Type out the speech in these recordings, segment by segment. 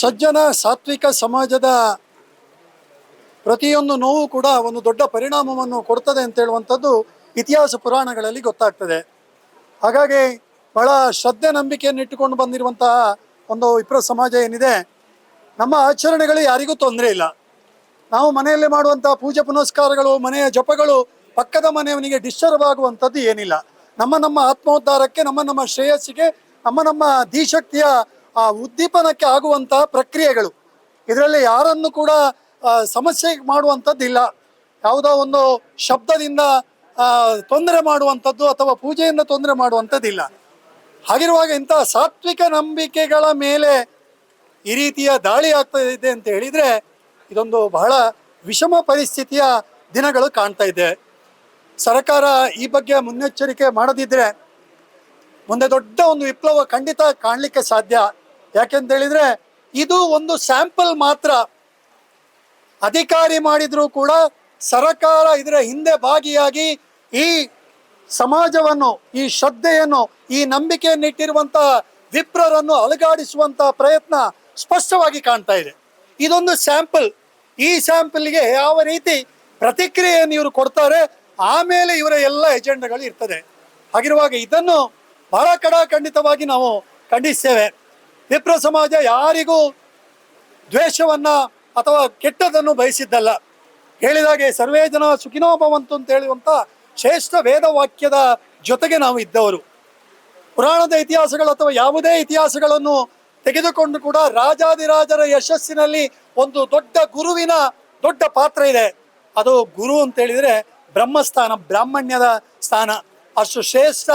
ಸಜ್ಜನ ಸಾತ್ವಿಕ ಸಮಾಜದ ಪ್ರತಿಯೊಂದು ನೋವು ಕೂಡ ಒಂದು ದೊಡ್ಡ ಪರಿಣಾಮವನ್ನು ಕೊಡ್ತದೆ ಅಂತ ಹೇಳುವಂಥದ್ದು ಇತಿಹಾಸ ಪುರಾಣಗಳಲ್ಲಿ ಗೊತ್ತಾಗ್ತದೆ. ಹಾಗಾಗಿ ಬಹಳ ಶ್ರದ್ಧೆ ನಂಬಿಕೆಯನ್ನು ಇಟ್ಟುಕೊಂಡು ಬಂದಿರುವಂತಹ ಒಂದು ವಿಪ್ರ ಸಮಾಜ ಏನಿದೆ, ನಮ್ಮ ಆಚರಣೆಗಳು ಯಾರಿಗೂ ತೊಂದರೆ ಇಲ್ಲ. ನಾವು ಮನೆಯಲ್ಲಿ ಮಾಡುವಂತಹ ಪೂಜೆ ಪುನಸ್ಕಾರಗಳು, ಮನೆಯ ಜಪಗಳು ಪಕ್ಕದ ಮನೆಯವನಿಗೆ ಡಿಸ್ಟರ್ಬ್ ಆಗುವಂಥದ್ದು ಏನಿಲ್ಲ. ನಮ್ಮ ನಮ್ಮ ಆತ್ಮೋದ್ಧಾರಕ್ಕೆ, ನಮ್ಮ ನಮ್ಮ ಶ್ರೇಯಸ್ಸಿಗೆ, ನಮ್ಮ ನಮ್ಮ ಧೀಶಕ್ತಿಯ ಆ ಉದ್ದೀಪನಕ್ಕೆ ಆಗುವಂತಹ ಪ್ರಕ್ರಿಯೆಗಳು. ಇದರಲ್ಲಿ ಯಾರನ್ನು ಕೂಡ ಸಮಸ್ಯೆ ಮಾಡುವಂಥದ್ದಿಲ್ಲ ಯಾವುದೋ ಒಂದು ಶಬ್ದದಿಂದ ತೊಂದರೆ ಮಾಡುವಂಥದ್ದು ಅಥವಾ ಪೂಜೆಯಿಂದ ತೊಂದರೆ ಮಾಡುವಂಥದ್ದಿಲ್ಲ ಹಾಗಿರುವಾಗ ಇಂಥ ಸಾತ್ವಿಕ ನಂಬಿಕೆಗಳ ಮೇಲೆ ಈ ರೀತಿಯ ದಾಳಿ ಆಗ್ತಾ ಇದೆ ಅಂತ ಹೇಳಿದ್ರೆ, ಇದೊಂದು ಬಹಳ ವಿಷಮ ಪರಿಸ್ಥಿತಿಯ ದಿನಗಳು ಕಾಣ್ತಾ ಇದೆ. ಸರ್ಕಾರ ಈ ಬಗ್ಗೆ ಮುನ್ನೆಚ್ಚರಿಕೆ ಮಾಡದಿದ್ದರೆ ಮುಂದೆ ದೊಡ್ಡ ಒಂದು ವಿಪ್ಲವ ಖಂಡಿತ ಕಾಣಲಿಕ್ಕೆ ಸಾಧ್ಯ. ಯಾಕೆಂತ ಹೇಳಿದ್ರೆ ಇದು ಒಂದು ಸ್ಯಾಂಪಲ್ ಮಾತ್ರ. ಅಧಿಕಾರಿ ಮಾಡಿದ್ರು ಕೂಡ ಸರಕಾರ ಇದರ ಹಿಂದೆ ಭಾಗಿಯಾಗಿ ಈ ಸಮಾಜವನ್ನು, ಈ ಶ್ರದ್ಧೆಯನ್ನು, ಈ ನಂಬಿಕೆಯನ್ನು ಇಟ್ಟಿರುವಂತಹ ವಿಪ್ರರನ್ನು ಅಲುಗಾಡಿಸುವಂತಹ ಪ್ರಯತ್ನ ಸ್ಪಷ್ಟವಾಗಿ ಕಾಣ್ತಾ ಇದೆ. ಇದೊಂದು ಸ್ಯಾಂಪಲ್. ಈ ಸ್ಯಾಂಪಲ್ಗೆ ಯಾವ ರೀತಿ ಪ್ರತಿಕ್ರಿಯೆಯನ್ನು ಇವರು ಕೊಡ್ತಾರೆ, ಆಮೇಲೆ ಇವರ ಎಲ್ಲ ಎಜೆಂಡಗಳು ಇರ್ತದೆ. ಹಾಗಿರುವಾಗ ಇದನ್ನು ಬಹಳ ಕಡಾಖಂಡಿತವಾಗಿ ನಾವು ಖಂಡಿಸ್ತೇವೆ. ವಿಪ್ರ ಸಮಾಜ ಯಾರಿಗೂ ದ್ವೇಷವನ್ನ ಅಥವಾ ಕೆಟ್ಟದನ್ನು ಬಯಸಿದ್ದಲ್ಲ. ಹೇಳಿದಾಗೆ ಸರ್ವೇ ಜನ ಸುಖಿನೋ ಭವಂತು ಅಂತ ಹೇಳುವಂತ ಶ್ರೇಷ್ಠ ವೇದ ವಾಕ್ಯದ ಜೊತೆಗೆ ನಾವು ಇದ್ದವರು. ಪುರಾಣದ ಇತಿಹಾಸಗಳು ಅಥವಾ ಯಾವುದೇ ಇತಿಹಾಸಗಳನ್ನು ತೆಗೆದುಕೊಂಡು ಕೂಡ ರಾಜಾದಿರಾಜರ ಯಶಸ್ಸಿನಲ್ಲಿ ಒಂದು ದೊಡ್ಡ ಗುರುವಿನ ದೊಡ್ಡ ಪಾತ್ರ ಇದೆ. ಅದು ಗುರು ಅಂತ ಹೇಳಿದ್ರೆ ಬ್ರಹ್ಮಸ್ಥಾನ, ಬ್ರಾಹ್ಮಣ್ಯದ ಸ್ಥಾನ. ಅಷ್ಟು ಶ್ರೇಷ್ಠ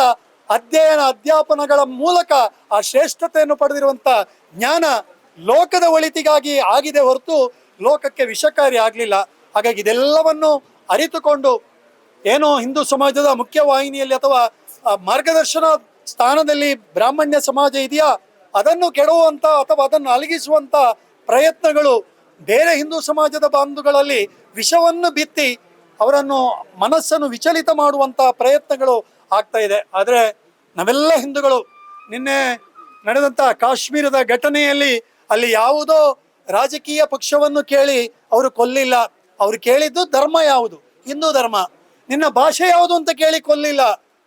ಅಧ್ಯಯನ ಅಧ್ಯಾಪನಗಳ ಮೂಲಕ ಆ ಶ್ರೇಷ್ಠತೆಯನ್ನು ಪಡೆದಿರುವಂತ ಜ್ಞಾನ ಲೋಕದ ಒಳಿತಿಗಾಗಿ ಆಗಿದೆ ಹೊರತು ಲೋಕಕ್ಕೆ ವಿಷಕಾರಿ ಆಗಲಿಲ್ಲ. ಹಾಗಾಗಿ ಇದೆಲ್ಲವನ್ನು ಅರಿತುಕೊಂಡು ಏನೋ ಹಿಂದೂ ಸಮಾಜದ ಮುಖ್ಯ ವಾಹಿನಿಯಲ್ಲಿ ಅಥವಾ ಮಾರ್ಗದರ್ಶನ ಸ್ಥಾನದಲ್ಲಿ ಬ್ರಾಹ್ಮಣ್ಯ ಸಮಾಜ ಇದೆಯಾ? ಅದನ್ನು ಕೆಡುವಂಥ ಅಥವಾ ಅದನ್ನು ಅಲಗಿಸುವಂಥ ಪ್ರಯತ್ನಗಳು ಬೇರೆ ಹಿಂದೂ ಸಮಾಜದ ಬಾಂಧುಗಳಲ್ಲಿ ವಿಷವನ್ನು ಬಿತ್ತಿ ಅವರನ್ನು ಮನಸ್ಸನ್ನು ವಿಚಲಿತ ಮಾಡುವಂಥ ಪ್ರಯತ್ನಗಳು ಆಗ್ತಾ ಇದೆ. ಆದರೆ ನಾವೆಲ್ಲ ಹಿಂದೂಗಳು ನಿನ್ನೆ ನಡೆದಂಥ ಕಾಶ್ಮೀರದ ಘಟನೆಯಲ್ಲಿ ಅಲ್ಲಿ ಯಾವುದೋ ರಾಜಕೀಯ ಪಕ್ಷವನ್ನು ಕೇಳಿ ಅವರು ಕೊಲ್ಲಿಲ್ಲ. ಅವರು ಕೇಳಿದ್ದು ಧರ್ಮ ಯಾವುದು? ಹಿಂದೂ ಧರ್ಮ. ನಿನ್ನ ಭಾಷೆ ಯಾವುದು ಅಂತ ಕೇಳಿ ಕೊಲ್ಲಿಲ್ಲ.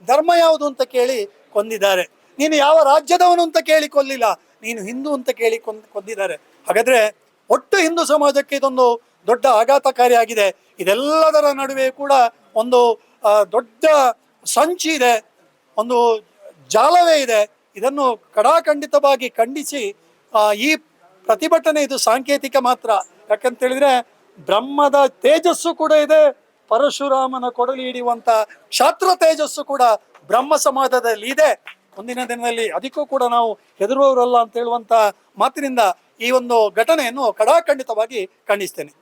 ಧರ್ಮ ಯಾವುದು ಅಂತ ಕೇಳಿ ಕೊಂದಿದ್ದಾರೆ. ನೀನು ಯಾವ ರಾಜ್ಯದವನು ಅಂತ ಕೇಳಿ ಕೊಲ್ಲಿಲ್ಲ. ನೀನು ಹಿಂದೂ ಅಂತ ಕೇಳಿ ಕೊಂದ್ ಕೊಂದಿದ್ದಾರೆ. ಹಾಗಾದ್ರೆ ಒಟ್ಟು ಹಿಂದೂ ಸಮಾಜಕ್ಕೆ ಇದೊಂದು ದೊಡ್ಡ ಆಘಾತಕಾರಿಯಾಗಿದೆ ಇದೆಲ್ಲದರ ನಡುವೆ ಕೂಡ ಒಂದು ದೊಡ್ಡ ಸಂಚಿ ಇದೆ ಒಂದು ಜಾಲವೇ ಇದೆ. ಇದನ್ನು ಕಡಾಖಂಡಿತವಾಗಿ ಖಂಡಿಸಿ ಈ ಪ್ರತಿಭಟನೆ ಇದು ಸಾಂಕೇತಿಕ ಮಾತ್ರ. ಯಾಕಂತ ಹೇಳಿದ್ರೆ ಬ್ರಹ್ಮದ ತೇಜಸ್ಸು ಕೂಡ ಇದೆ, ಪರಶುರಾಮನ ಕೊಡಲಿ ಹಿಡಿಯುವಂತ ಕ್ಷಾತ್ರ ತೇಜಸ್ಸು ಕೂಡ ಬ್ರಹ್ಮ ಸಮಾಜದಲ್ಲಿ ಇದೆ. ಮುಂದಿನ ದಿನದಲ್ಲಿ ಅದಕ್ಕೂ ಕೂಡ ನಾವು ಹೆದರುವವರಲ್ಲ ಅಂತ ಹೇಳುವಂತ ಮಾತಿನಿಂದ ಈ ಒಂದು ಘಟನೆಯನ್ನು ಕಡಾಖಂಡಿತವಾಗಿ ಖಂಡಿಸ್ತೇನೆ.